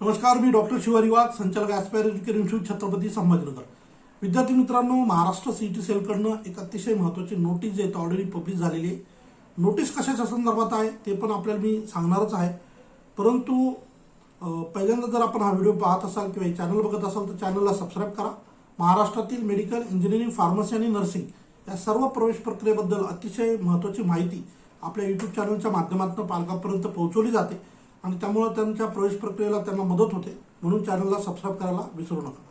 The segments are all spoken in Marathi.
नमस्कार मी डॉक्टर शिवारी वाघ संचालक aspire education institute Chhatrapati Sambhajinagar. विद्यार्थी मित्रांनो महाराष्ट्र सीईटी सेलकडनं एक अतिशय महत्त्वाची नोटीस जे ऑलरेडी पब्लिश झालेली आहे. नोटीस कशाच्या संदर्भात आहे ते पण आपल्याला मी सांगणारच आहे. परंतु पहिल्यांदा जर आपण हा व्हिडिओ पाहत असाल किंवा चॅनल बघत असाल तर चॅनलला सबस्क्राईब करा. महाराष्ट्रातील मेडिकल इंजिनिअरिंग फार्मसी आणि नर्सिंग या सर्व प्रवेश प्रक्रियेबद्दल अतिशय महत्त्वाची माहिती आपल्या यूट्यूब चॅनलच्या माध्यमातून पालकांपर्यंत पोहोचवली जाते. आणि त्यामुळं त्यांच्या प्रवेश प्रक्रियेला त्यांना मदत होते. म्हणून चॅनलला सबस्क्राईब करायला विसरू नका.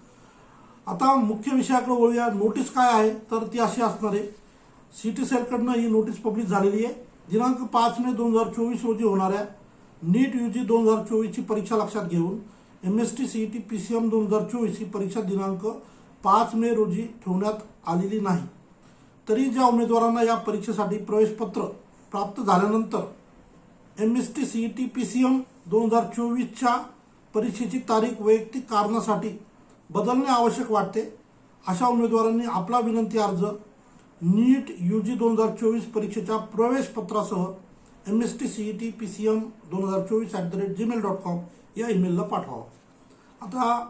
आता मुख्य विषयाकडे वळूया. नोटीस काय आहे? तर ती अशी असणार आहे. सिटी सेलकडनं ही नोटीस पब्लिश झालेली आहे. दिनांक पाच मे दोन हजार चोवीस रोजी होणाऱ्या नीट यू जी दोन हजार चोवीसची परीक्षा लक्षात घेऊन M S T C E T P C M दोन हजार चोवीस ही परीक्षा दिनांक पाच मे रोजी ठेवण्यात आलेली नाही. तरी ज्या उमेदवारांना या परीक्षेसाठी प्रवेशपत्र प्राप्त झाल्यानंतर M S T C E T P C M दोन हजार चोवीसच्या परीक्षेची तारीख वैयक्तिक कारणासाठी बदलणे आवश्यक वाटते. अशा उमेदवारांनी आपला विनंती अर्ज नीट यू जी दोन हजार चोवीस परीक्षेच्या प्रवेशपत्रासह M S T C E T P C M दोन हजार चोवीस at the rate Gmail dot com या ईमेलला पाठवावा आता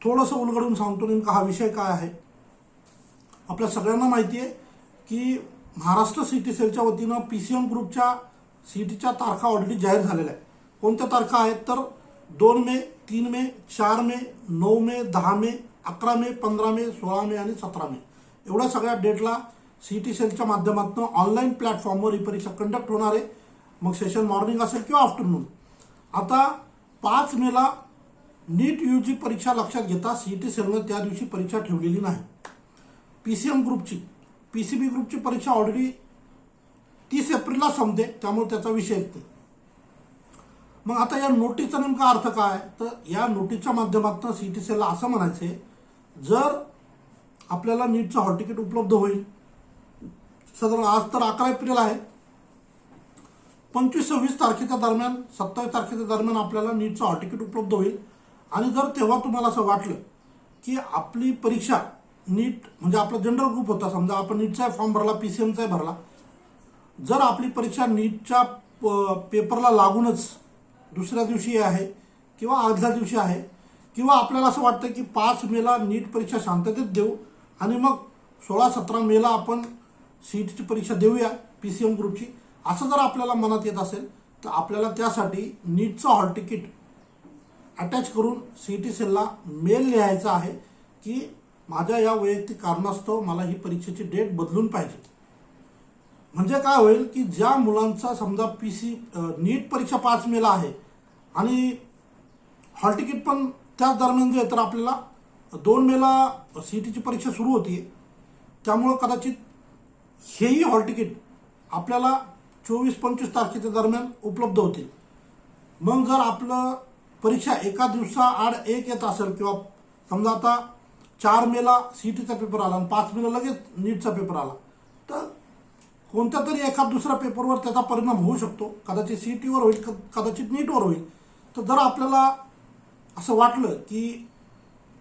थोडंसं उलगडून सांगतो नेमका हा विषय काय आहे. आपल्या सगळ्यांना माहिती आहे की महाराष्ट्र सिटी सेलच्या वतीनं पी सी एम ग्रुपच्या सीईटीच्या तारखा ऑलरेडी जाहीर झालेल्या आहेत. कोणत्या तारखा आहेत तर दोन मे तीन मे चार मे नऊ मे दहा मे अकरा मे पंधरा मे सोळा मे आणि सतरा मे. एवढ्या सगळ्या डेटला सीईटी सेलच्या माध्यमातून ऑनलाईन प्लॅटफॉर्मवर ही परीक्षा कंडक्ट होणार आहे. मग सेशन मॉर्निंग असेल किंवा आफ्टरनून आता पाच मेला नीट यू जी परीक्षा लक्षात घेता सीईटी सेलनं त्या दिवशी परीक्षा ठेवलेली नाही. पी सी एम ग्रुपची पी सी बी ग्रुपची परीक्षा ऑलरेडी तीस एप्रिलला संपते त्यामुळे त्याचा विषय येत नाही मग आता या नोटीसचा नेमका अर्थ काय? तर या नोटीसच्या माध्यमातून सी टी सीला असं म्हणायचे जर आपल्याला नीटचं हॉल तिकीट उपलब्ध होईल साधारण आज तर अकरा एप्रिल आहे पंचवीस सव्वीस तारखेच्या दरम्यान सत्तावीस तारखेच्या दरम्यान आपल्याला नीटचं हॉल तिकीट उपलब्ध होईल. आणि जर तेव्हा तुम्हाला असं वाटलं की आपली परीक्षा नीट म्हणजे आपला जनरल ग्रुप होता समजा आपण नीटचा फॉर्म भरला पी सी एमचाही भरला जर आपली परीक्षा नीटच्या प- पेपरला लागूनच दुसऱ्या दिवशी आहे किंवा आदल्या दिवशी आहे किंवा आपल्याला असं वाटतं की पाच मेला नीट परीक्षा शांततेत देऊ आणि मग सोळा सतरा मेला आपण सी टीची परीक्षा देऊया पी सी एम ग्रुपची असं जर आपल्याला मनात येत असेल तर आपल्याला त्यासाठी नीटचं हॉल तिकीट अटॅच करून सी टी सेलला मेल लिहायचा आहे की माझ्या या वैयक्तिक कारणास्तव मला ही परीक्षेची डेट बदलून पाहिजे. म्हणजे काय होईल की ज्या मुलांचा समजा पी सी नीट परीक्षा पाच मेला आहे आणि हॉल तिकीट पण त्याच दरम्यान जे तर आपल्याला दोन मेला सी टीची परीक्षा सुरू होती. त्यामुळं कदाचित हेही हॉल तिकीट आपल्याला चोवीस पंचवीस तारखेच्या दरम्यान उपलब्ध होतील. मग जर आपलं परीक्षा एका दिवसाआड एक येत असेल किंवा समजा आता चार मेला सी टीचा पेपर आला आणि पाच मेला लगेच नीटचा पेपर आला तर कोणत्या तरी एका दुसऱ्या पेपरवर त्याचा परिणाम होऊ शकतो. कदाचित सी टीवर होईल क- कदाचित नीटवर होईल. तर जर आपल्याला असं वाटलं की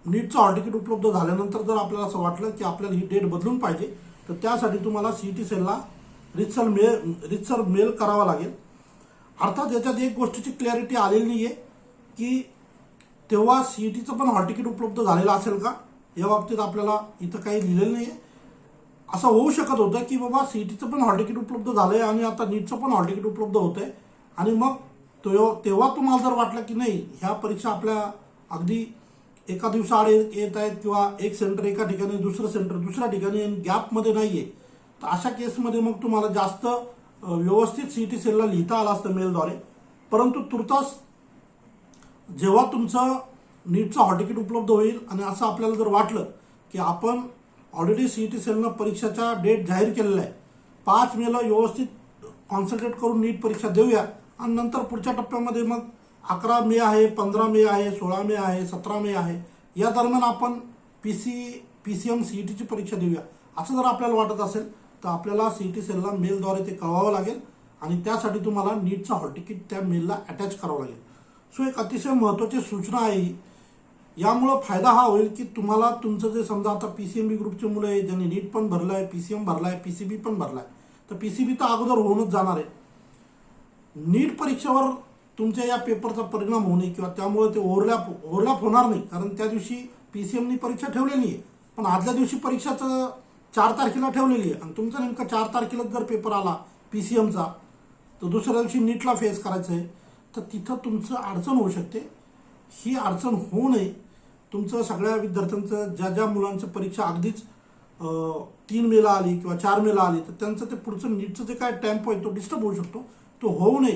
नीटचं हॉल तिकीट उपलब्ध झाल्यानंतर जर आपल्याला असं वाटलं की आपल्याला ही डेट बदलून पाहिजे तर त्यासाठी तुम्हाला सी टी सेलला रितसर मेल रितसर मेल करावा लागेल. अर्थात याच्यात एक गोष्टीची क्लॅरिटी आलेली नाही आहे की तेव्हा सी टीचं पण हॉल तिकीट उपलब्ध झालेलं असेल का? या बाबतीत आपल्याला इथं काही लिहिलेलं नाही आहे असं होऊ शकत होतं की बाबा सी टीचं पण हॉल तिकीट उपलब्ध झालंय आणि आता नीटचं पण हॉल तिकीट उपलब्ध होतंय. आणि मग तो तेव्हा तुम्हाला जर वाटलं की नाही ह्या परीक्षा आपल्या अगदी एका दिवसाआड येत आहेत किंवा एक सेंटर एका ठिकाणी दुसरं सेंटर दुसऱ्या ठिकाणी गॅपमध्ये नाही आहे तर अशा केसमध्ये मग तुम्हाला जास्त व्यवस्थित सी टी सेलला लिहिता आला असतं मेलद्वारे परंतु तुर्तास जेव्हा तुमचं नीटचं हॉल तिकीट उपलब्ध होईल आणि असं आपल्याला जर वाटलं की आपण ऑलरेडी सी ई टी सेलनं परीक्षेचा डेट जाहीर केलेला आहे. पाच मेला व्यवस्थित कॉन्सन्ट्रेट करून नीट परीक्षा देऊया. आणि नंतर पुढच्या टप्प्यामध्ये मग अकरा मे आहे पंधरा मे आहे सोळा मे आहे सतरा मे आहे. या दरम्यान आपण P C P C M C E टीची परीक्षा देऊया. असं जर आपल्याला वाटत असेल तर आपल्याला सी ई टी सेलला मेलद्वारे ते कळवावं लागेल. आणि त्यासाठी तुम्हाला नीटचं हॉल तिकीट त्या मेलला अटॅच करावं लागेल. सो एक अतिशय महत्त्वाची सूचना आहे यामुळं फायदा हा होईल की तुम्हाला तुमचं जे समजा आता पी सी एम बी ग्रुपचे मुलं आहे ज्यांनी नीट पण भरलं आहे पी सी एम भरला आहे पी सी बी पण भरला आहे तर पी सी बी तर अगोदर होऊनच जाणार आहे. नीट परीक्षेवर तुमच्या या पेपरचा परिणाम होऊ नये किंवा त्यामुळे ते ओव्हरलॅप ओव्हरलॅप होणार नाही कारण त्या दिवशी पी सी एमनी परीक्षा ठेवलेली आहे. पण आदल्या दिवशी परीक्षाचं चार तारखेला ठेवलेली आहे. आणि तुमचा नेमका चार तारखेला जर पेपर आला पी सी एमचा तर दुसऱ्या दिवशी नीटला फेस करायचं आहे तर तिथं तुमचं अडचण होऊ शकते. ही अडचण होऊ नये. तुमचं सगळ्या विद्यार्थ्यांचं ज्या ज्या मुलांचं परीक्षा अगदीच तीन मेला आली किंवा चार मेला आली तर त्यांचं ते पुढचं नीटचं जे काय टॅम्प आहे तो डिस्टर्ब होऊ शकतो. तो होऊ नये.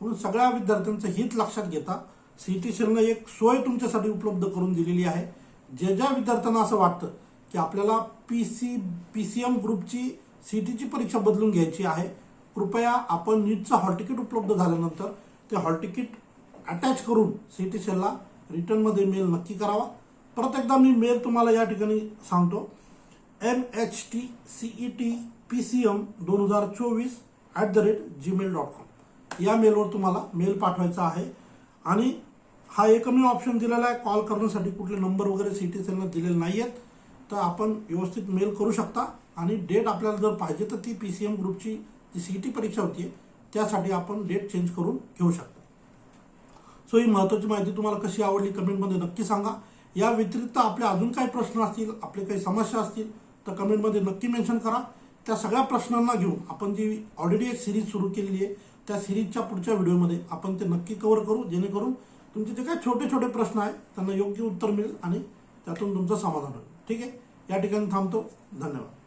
म्हणून सगळ्या विद्यार्थ्यांचं हित लक्षात घेता. सी टी सीनं एक सोय तुमच्यासाठी उपलब्ध करून दिलेली आहे. ज्या ज्या विद्यार्थ्यांना असं वाटतं की आपल्याला P C P C M ग्रुपची C टीची परीक्षा बदलून घ्यायची आहे कृपया आपण नीटचं हॉल तिकीट उपलब्ध झाल्यानंतर ते हॉल तिकीट अटॅच करून सी टी सीला रिटर्नमध्ये मेल नक्की करावा. परत एकदा मी मेल तुम्हाला या ठिकाणी सांगतो. M H T C E T P C M दोन हजार चोवीस at the rate Gmail dot com या मेलवर तुम्हाला मेल पाठवायचा आहे. आणि हा एकमेव ऑप्शन दिलेला आहे कॉल करण्यासाठी कुठले नंबर वगैरे सी टी सेलला दिलेले नाही आहेत तर आपण व्यवस्थित मेल करू शकता. आणि डेट आपल्याला जर पाहिजे तर ती पी सी एम ग्रुपची जी सी टी परीक्षा होती त्यासाठी आपण डेट चेंज करून घेऊ शकता. सो ही महत्त्वाची माहिती तुम्हाला कशी आवडली कमेंटमध्ये नक्की सांगा. या व्यतिरिक्त आपले अजून काही प्रश्न असतील आपले काही समस्या असतील तर कमेंटमध्ये नक्की मेन्शन करा. त्या सगळ्या प्रश्नांना घेऊन आपण जी ऑलरेडी एक सिरीज सुरू केलेली आहे त्या सिरीजच्या पुढच्या व्हिडिओमध्ये आपण ते नक्की कव्हर करू जेणेकरून तुमचे जे काही छोटे छोटे प्रश्न आहेत त्यांना योग्य उत्तर मिळेल आणि त्यातून तुमचं समाधान होईल. ठीक आहे? या ठिकाणी थांबतो. धन्यवाद.